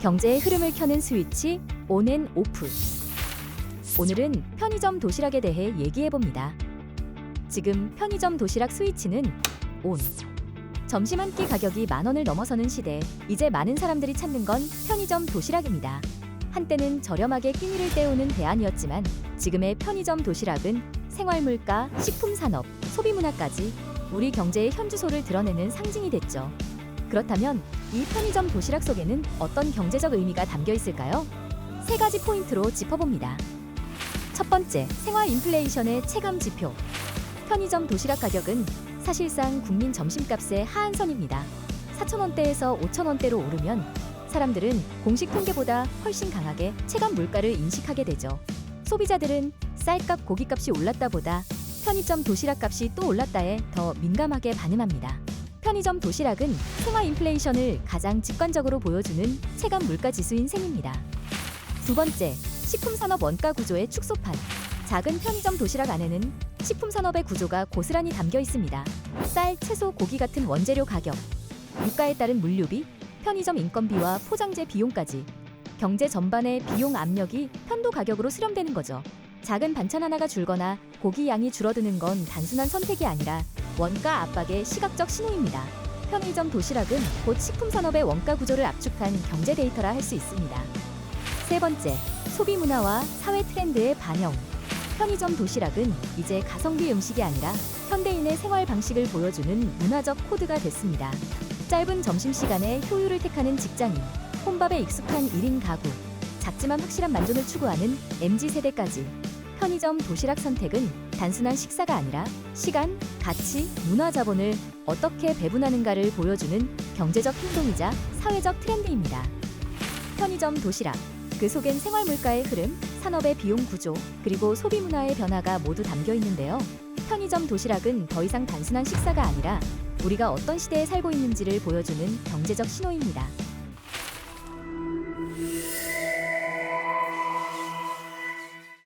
경제의 흐름을 켜는 스위치 온앤 오프. 오늘은 편의점 도시락에 대해 얘기해 봅니다. 지금 편의점 도시락 스위치는 온. 점심 한 끼 가격이 만 원을 넘어서는 시대, 이제 많은 사람들이 찾는 건 편의점 도시락입니다. 한때는 저렴하게 끼니를 때우는 대안이었지만 지금의 편의점 도시락은 생활물가, 식품 산업, 소비 문화까지 우리 경제의 현주소를 드러내는 상징이 됐죠. 그렇다면 이 편의점 도시락 속에는 어떤 경제적 의미가 담겨 있을까요? 세 가지 포인트로 짚어봅니다. 첫 번째, 생활 인플레이션의 체감 지표. 편의점 도시락 가격은 사실상 국민 점심값의 하한선입니다. 4,000원대에서 5,000원대로 오르면 사람들은 공식 통계보다 훨씬 강하게 체감 물가를 인식하게 되죠. 소비자들은 쌀값 고기값이 올랐다보다 편의점 도시락 값이 또 올랐다에 더 민감하게 반응합니다. 편의점 도시락은 생활 인플레이션을 가장 직관적으로 보여주는 체감 물가 지수인 셈입니다. 두 번째, 식품 산업 원가 구조의 축소판. 작은 편의점 도시락 안에는 식품 산업의 구조가 고스란히 담겨 있습니다. 쌀, 채소, 고기 같은 원재료 가격, 유가에 따른 물류비, 편의점 인건비와 포장재 비용까지 경제 전반의 비용 압력이 편도 가격으로 수렴되는 거죠. 작은 반찬 하나가 줄거나 고기 양이 줄어드는 건 단순한 선택이 아니라 원가 압박의 시각적 신호입니다. 편의점 도시락은 곧 식품 산업의 원가 구조를 압축한 경제 데이터라 할 수 있습니다. 세 번째, 소비 문화와 사회 트렌드의 반영. 편의점 도시락은 이제 가성비 음식이 아니라 현대인의 생활 방식을 보여주는 문화적 코드가 됐습니다. 짧은 점심시간에 효율을 택하는 직장인, 혼밥에 익숙한 1인 가구, 작지만 확실한 만족을 추구하는 MZ세대까지 편의점 도시락 선택은 단순한 식사가 아니라 시간, 가치, 문화 자본을 어떻게 배분하는가를 보여주는 경제적 행동이자 사회적 트렌드입니다. 편의점 도시락 그 속엔 생활 물가의 흐름, 산업의 비용 구조, 그리고 소비 문화의 변화가 모두 담겨 있는데요. 편의점 도시락은 더 이상 단순한 식사가 아니라 우리가 어떤 시대에 살고 있는지를 보여주는 경제적 신호입니다.